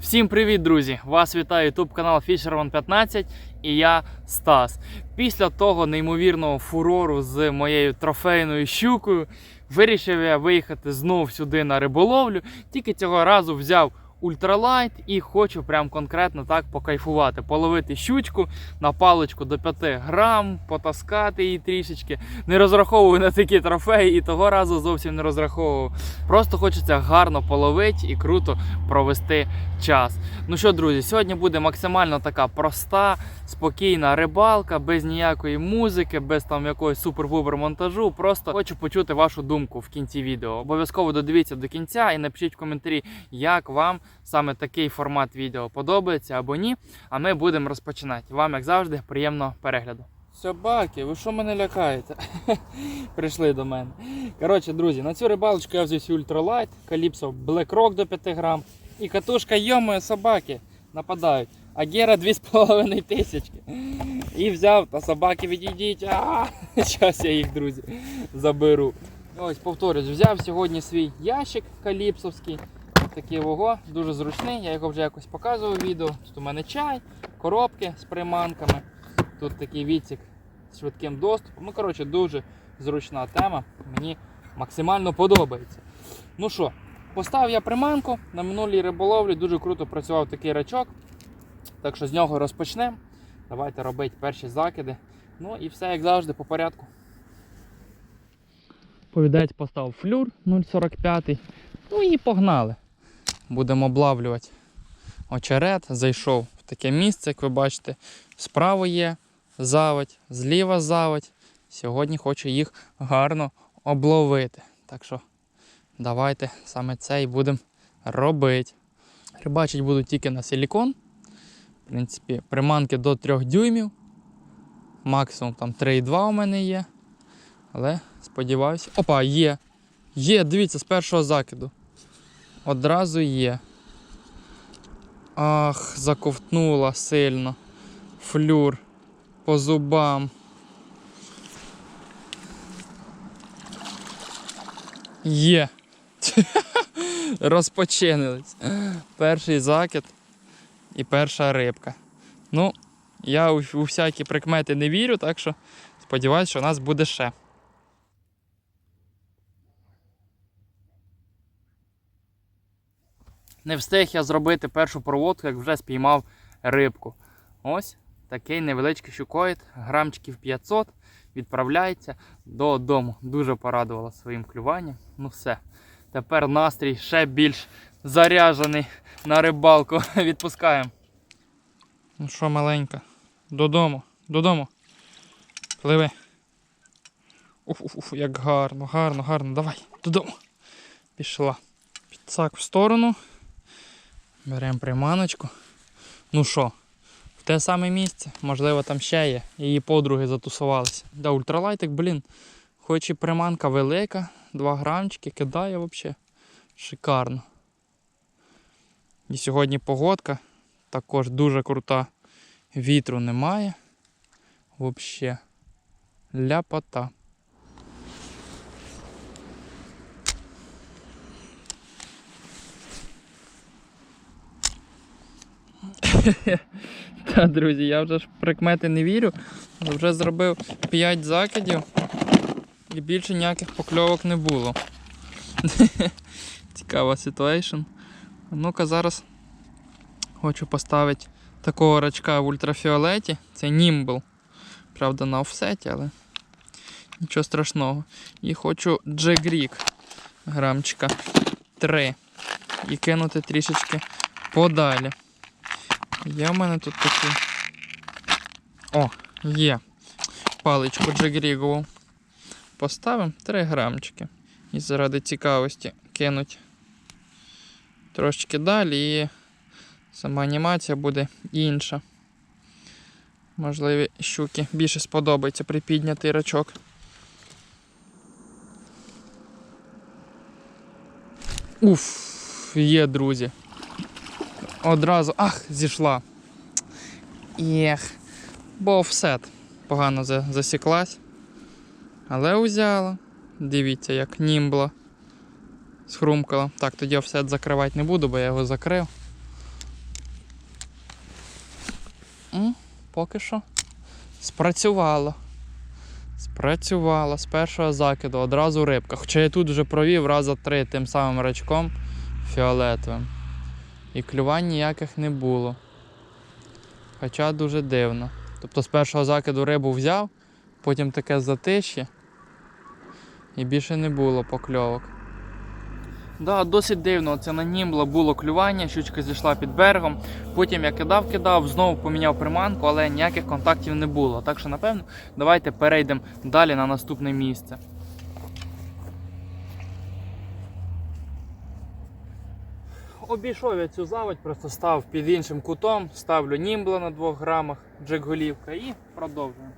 Всім привіт, друзі! Вас вітає YouTube канал Fisherman 15 і я Стас. Після того неймовірного фурору з моєю трофейною щукою вирішив я виїхати знов сюди на риболовлю. Тільки цього разу взяв ультралайт і хочу прям конкретно так покайфувати, половити щучку на паличку до 5 грам, потаскати її трішечки. Не розраховую на такі трофеї і того разу зовсім не розраховував. Просто хочеться гарно половити і круто провести час. Ну що, друзі, сьогодні буде максимально така проста, спокійна рибалка, без ніякої музики, без там якогось супер-пупер монтажу. Просто хочу почути вашу думку в кінці відео. Обов'язково додивіться до кінця і напишіть в коментарі, як вам саме такий формат відео подобається або ні. А ми будемо розпочинати. Вам, як завжди, приємного перегляду. Собаки, ви що мене лякаєте? Прийшли до мене. Коротше, друзі, на цю рибалочку я взяв ультралайт, каліпсо Black Rock до 5 грам. І катушка йомою собаки нападають. А Гера 2,5 тисячки. І взяв, та собаки відійдіть. Зараз я їх, друзі, заберу. Ось, повторюсь, взяв сьогодні свій ящик каліпсовський. Такий ого, дуже зручний. Я його вже якось показував відео. Тут у мене чай, коробки з приманками. Тут такий відсік з швидким доступом. Ну, коротше, дуже зручна тема. Мені максимально подобається. Ну що, поставив я приманку на минулій риболовлі, дуже круто працював такий рачок. Так що з нього розпочнемо. Давайте робити перші закиди. Ну і все як завжди по порядку. Повідець поставив флюр 0,45. Ну і погнали. Будемо облавлювати очерет. Зайшов в таке місце, як ви бачите. Справа є заводь, зліва заводь. Сьогодні хочу їх гарно обловити. Так що давайте саме це і будемо робити. Рибачить буду тільки на силікон. В принципі, приманки до 3 дюймів. Максимум там 3,2 у мене є. Але сподіваюся. Опа, є! Є, дивіться, з першого закиду. Одразу є. Ах, заковтнула сильно. Флюр по зубам. Є. Розпочинились. Перший закид і перша рибка. Ну, я у, всякі прикмети не вірю, так що сподіваюся, що у нас буде ще. Не встиг я зробити першу проводку, як вже спіймав рибку. Ось такий невеличкий щукоїд, грамчиків 500, відправляється додому. Дуже порадувала своїм клюванням. Ну все. Тепер настрій ще більш заряджений на рибалку. Відпускаємо. Ну що, маленька, додому, додому. Пливи. Уф, уф, уф, як гарно, гарно, гарно. Давай, додому. Пішла. Підсак в сторону. Беремо приманочку. Ну що, в те саме місце, можливо, там ще є. Її подруги затусувалися. Да, ультралайтик, блін. Хоч і приманка велика, 2 грамчики, кидає взагалі. Шикарно. І сьогодні погодка також дуже крута. Вітру немає. Взагалі. Ляпота. Та, друзі, я вже ж прикмети не вірю. Вже зробив 5 закидів і більше ніяких покльовок не було. Цікава ситуація. Ну-ка зараз хочу поставити такого рачка в ультрафіолеті. Це Nimble. Правда, на офсеті, але нічого страшного. І хочу джегрік грамчика 3. І кинути трішечки подалі. Є в мене тут такі. О, є. Паличку джегрігову. Поставимо 3 грамчики. І заради цікавості кинуть трошечки далі і сама анімація буде інша. Можливі щуки більше сподобається припіднятий рачок. Уф, є, друзі. Одразу. Ах, зійшла. Ех. Бо офсет погано засіклась. Але узяла. Дивіться, як німбла Схрумкало. Так, тоді офсет закривати не буду, бо я його закрив. М, поки що. Спрацювало. Спрацювало з першого закиду, одразу рибка. Хоча я тут вже провів раза три тим самим рачком фіолетовим. І клювань ніяких не було. Хоча дуже дивно. Тобто з першого закиду рибу взяв, потім таке затишє. І більше не було покльовок. Да, досить дивно. Це на німбла було клювання, щучка зійшла під берегом. Потім я кидав, кидав, знову поміняв приманку, але ніяких контактів не було. Так що, напевно, давайте перейдемо далі на наступне місце. Обійшов я цю заводь, просто став під іншим кутом, ставлю німбла на 2 грамах, джек-голівка і продовжуємо.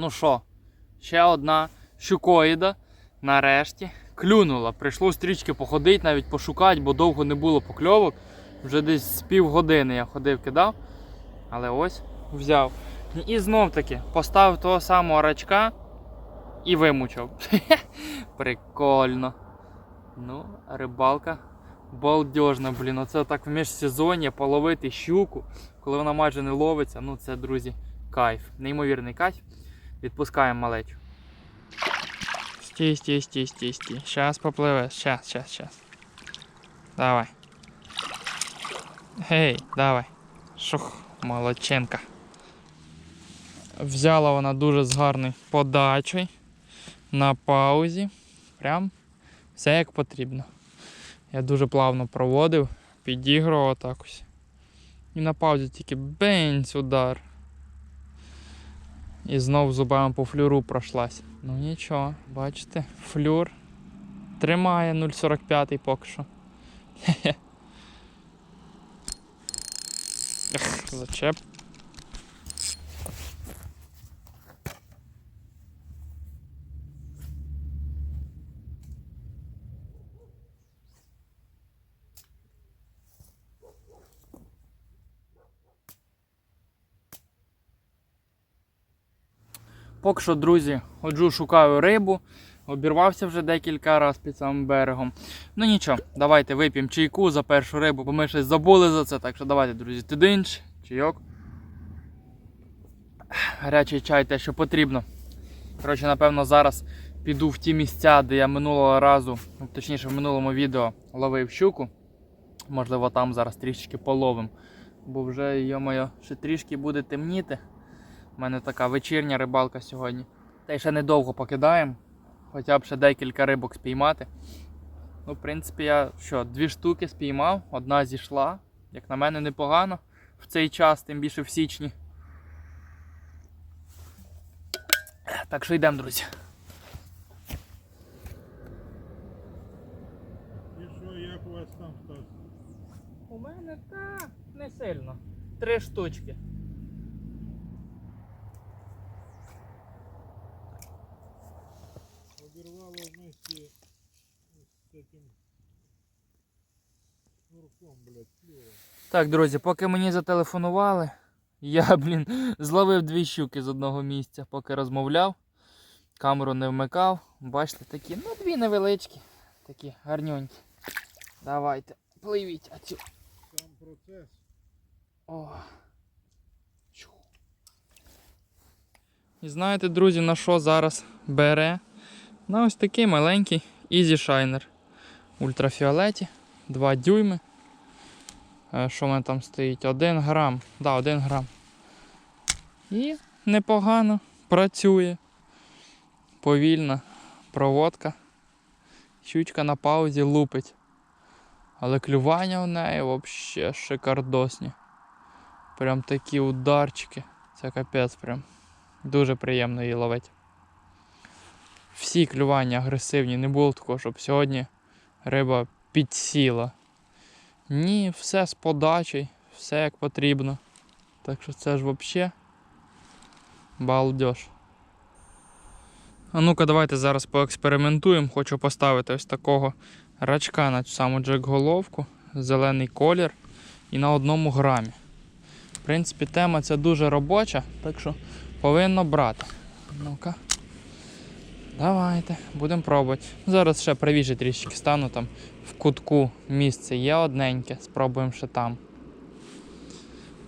Ну що, ще одна щукоїда. Нарешті клюнула. Прийшло стрічки походити, навіть пошукати, бо довго не було покльовок. Вже десь з півгодини я ходив, кидав. Але ось взяв. І знов таки поставив того самого рачка і вимучав. Прикольно. Ну, рибалка балдежна, блін. Оце так в міжсезоння половити щуку, коли вона майже не ловиться. Ну це, друзі, кайф. Неймовірний кайф. Відпускаємо малечу. Стій, стій, стій, стій, стій. Щас попливе. Щас, щас, щас. Давай. Гей, давай. Шух, молодченка. Взяла вона дуже з гарною подачею. На паузі. Прям все як потрібно. Я дуже плавно проводив, підігрував так ось. І на паузі тільки бенць удар. І знов зубами по флюру пройшлась. Ну нічого, бачите, флюр тримає 0,45 поки що. Ех, Зачеп. Поки що, друзі, ходжу, шукаю рибу. Обірвався вже декілька разів під самим берегом. Ну нічого, давайте вип'ємо чайку за першу рибу, бо ми щось забули за це. Так що давайте, друзі, тидинч, чайок. Гарячий чай те, що потрібно. Коротше, напевно, зараз піду в ті місця, де я минулого разу, ну, точніше в минулому відео ловив щуку. Можливо, там зараз трішечки половим. Бо вже, йо-моє, ще трішки буде темніти. У мене така вечірня рибалка сьогодні. Та й ще недовго покидаємо. Хоча б ще декілька рибок спіймати. Ну, в принципі, я що, дві штуки спіймав, одна зійшла. Як на мене, непогано в цей час, тим більше в січні. Так що йдемо, друзі. І що, як у вас там Стас? У мене так, не сильно. Три штучки. Так, друзі, поки мені зателефонували, я, блін, зловив дві щуки з одного місця, поки розмовляв. Камеру не вмикав. Бачите, такі, ну, дві невеличкі, такі гарнюнькі. Давайте, пливіть оцю. Сам процес. О. Чу. І знаєте, друзі, на що зараз бере? На ось такий маленький Easy Shiner. Ультрафіолеті, 2 дюйми. Е, Що в мене там стоїть? 1 грам. Да, 1 грам. І непогано працює. Повільна проводка. Щучка на паузі лупить. Але клювання у неї взагалі шикардосні. Прям такі ударчики. Це капець прям. Дуже приємно її ловити. Всі клювання агресивні, не було такого, щоб сьогодні риба підсіла. Ні, все з подачею, все як потрібно. Так що це ж взагалі балдеж. А ну-ка, давайте зараз поекспериментуємо. Хочу поставити ось такого рачка на цю саму джек-головку, зелений колір і на одному грамі. В принципі, тема ця дуже робоча, так що повинно брати. Ну-ка. Давайте, будемо пробувати. Зараз ще правіше трішки стану там в кутку місце є одненьке, спробуємо ще там.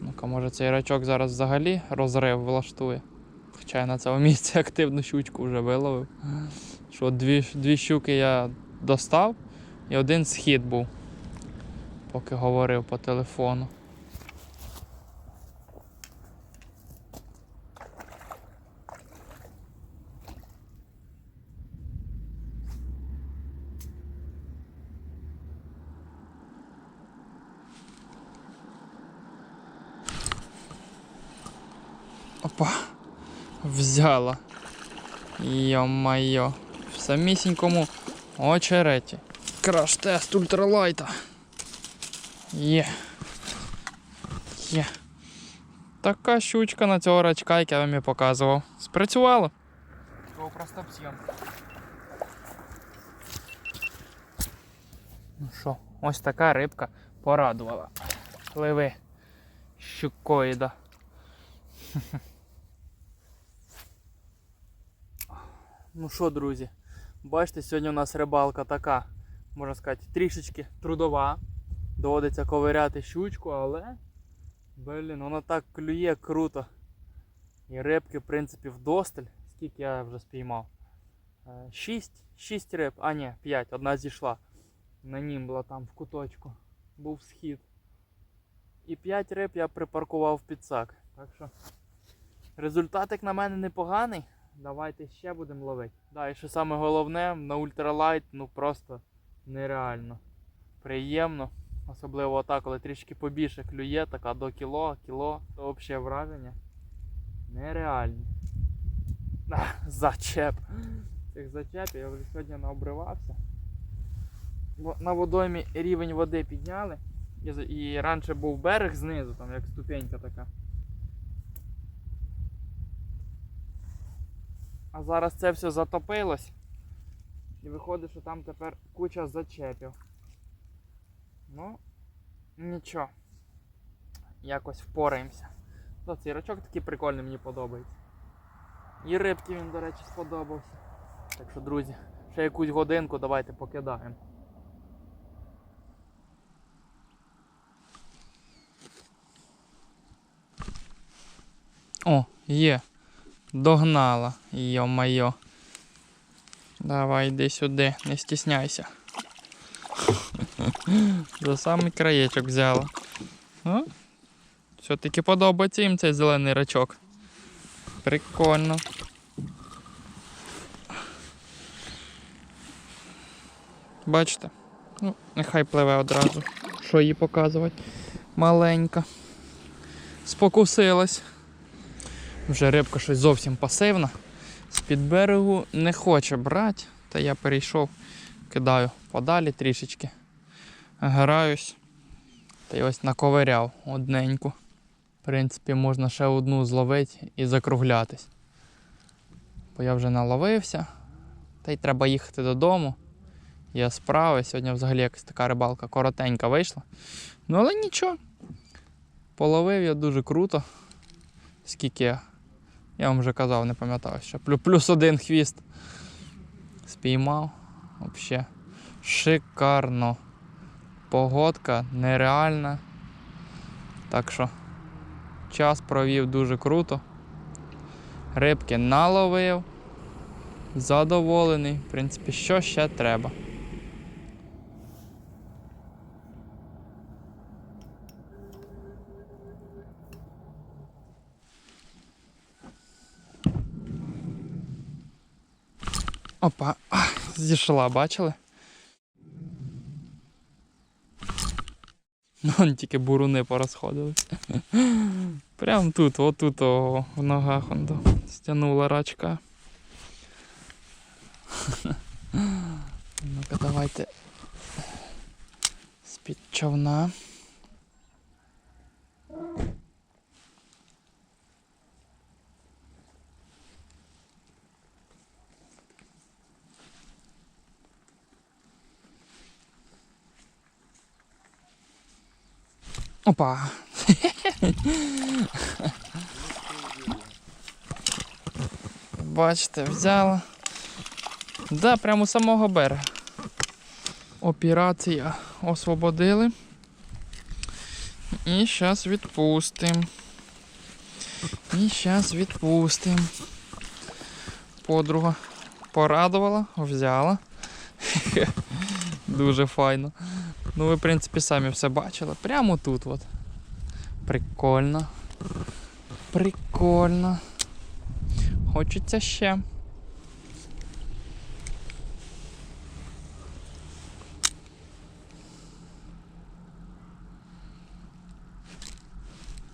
Ну-ка, може цей рачок зараз взагалі розрив влаштує. Хоча я на цьому місці активну щучку вже виловив. Що дві, дві щуки я достав і один схід був, поки говорив по телефону. Опа, взяла. Йо-майо, в самісінькому очереті. Краш-тест ультралайта. Є. Є. Така щучка на цього рачка, як я вам і показував. Спрацювало. просто зйомка. Ну що, ось така рибка порадувала. Пливи. Щукоїда. Ну що, друзі, бачите, сьогодні у нас рибалка така, можна сказати, трішечки трудова. Доводиться ковиряти щучку, але блін, вона так клює круто. І рибки, в принципі, вдосталь. Скільки я вже спіймав? Е, Шість, шість риб, а ні, п'ять, одна зійшла. На нім була там в куточку. Був схід. І п'ять риб я припаркував в підсак. Так що результат, як на мене, непоганий. Давайте ще будемо ловити. Да, і що саме головне, на ультралайт ну просто нереально. Приємно. Особливо отак, коли трішки побільше клює, така до кіло, кіло, то взагалі враження. Нереальні. Зачеп. Цих зачепів я вже сьогодні наобривався. Бо На водоймі рівень води підняли. І раніше був берег знизу, там як ступенька така. А зараз це все затопилось. І виходить, що там тепер куча зачепів. Ну, нічого. Якось впораємося. То цей рачок такий прикольний, мені подобається. І рибки він, до речі, сподобався. Так що, друзі, ще якусь годинку давайте покидаємо. О, є. Догнала, йо-майо. Давай йди сюди, не стісняйся. За самий краєчок взяла. Все-таки подобається їм цей зелений рачок. Прикольно. Бачите? Ну, нехай пливе одразу. Що їй показувати? Маленька. Спокусилась. Вже рибка щось зовсім пасивна. З-під берегу не хоче брати, та я перейшов, кидаю подалі трішечки. Граюсь. Та й ось наковиряв одненьку. В принципі, можна ще одну зловити і закруглятись. Бо я вже наловився. Та й треба їхати додому. Я справився. Сьогодні взагалі якась така рибалка коротенька вийшла. Ну але нічого. Половив я дуже круто. Скільки я я вам вже казав, не пам'ятаю, що плюс один хвіст спіймав. Взагалі шикарно. Погодка нереальна. Так що час провів дуже круто. Рибки наловив. Задоволений. В принципі, що ще треба. Опа, зійшла, бачили? Вон тільки буруни порозходились. Прям тут, отут, о, в ногах он до. Стянула рачка. Ну-ка, давайте з-під човна. Опа. Бачите, взяла. Да, прямо у самого берега. Операція освободили. І зараз відпустимо. І зараз відпустимо. Подруга порадувала, взяла. Дуже файно. Ну, ви, в принципі, самі все бачили. Прямо тут от. Прикольно. Прикольно. Хочеться ще.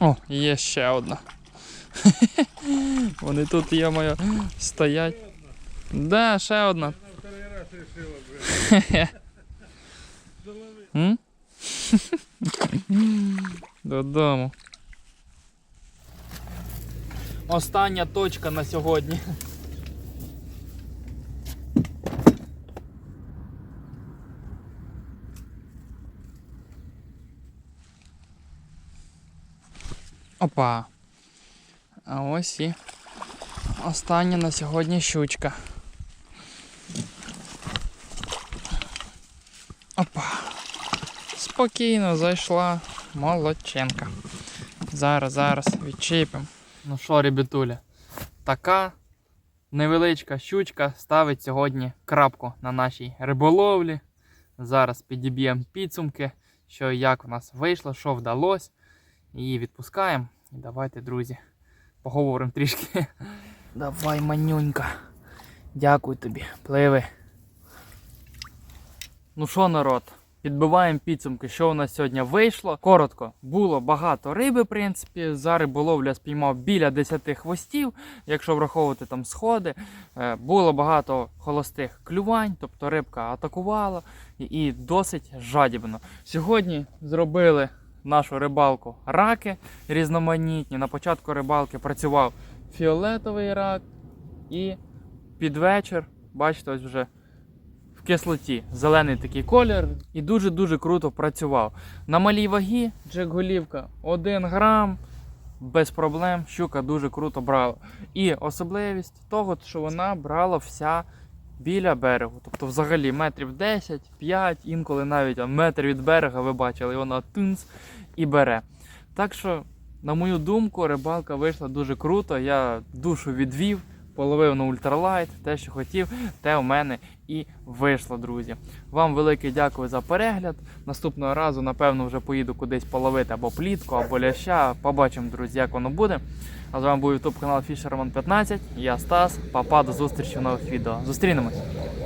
О, є ще одна. Вони тут, я моя, стоять. Да, ще одна. На М? Додому. Остання точка на сьогодні. Опа. А ось і остання на сьогодні щучка. Опа. Спокійно зайшла молодченка. Зараз, зараз відчіпимо. Ну що, ребятуля, така невеличка щучка ставить сьогодні крапку на нашій риболовлі. Зараз підіб'ємо підсумки, що як в нас вийшло, що вдалося. Її відпускаємо. І давайте, друзі, поговоримо трішки. Давай, манюнька. Дякую тобі, пливи. Ну що, народ, підбиваємо підсумки, що у нас сьогодні вийшло. Коротко, було багато риби, в принципі. За риболовлю я спіймав біля 10 хвостів, якщо враховувати там сходи. Е, Було багато холостих клювань, тобто рибка атакувала і досить жадібно. Сьогодні зробили нашу рибалку раки різноманітні. На початку рибалки працював фіолетовий рак і під вечір, бачите, ось вже кислоті. Зелений такий колір і дуже-дуже круто працював. На малій вагі Джек Голівка 1 грам. Без проблем щука дуже круто брала. І особливість того, що вона брала вся біля берегу. Тобто, взагалі метрів 10, 5, інколи навіть метр від берега, ви бачили, і вона тунц і бере. Так що, на мою думку, рибалка вийшла дуже круто. Я душу відвів, половив на ультралайт, те, що хотів, те в мене і вийшло, друзі. Вам велике дякую за перегляд. Наступного разу, напевно, вже поїду кудись половити або плітку, або ляща. Побачимо, друзі, як воно буде. А з вами був YouTube канал Fisherman 15. Я Стас. Папа, до зустрічі в нових відео. Зустрінемось!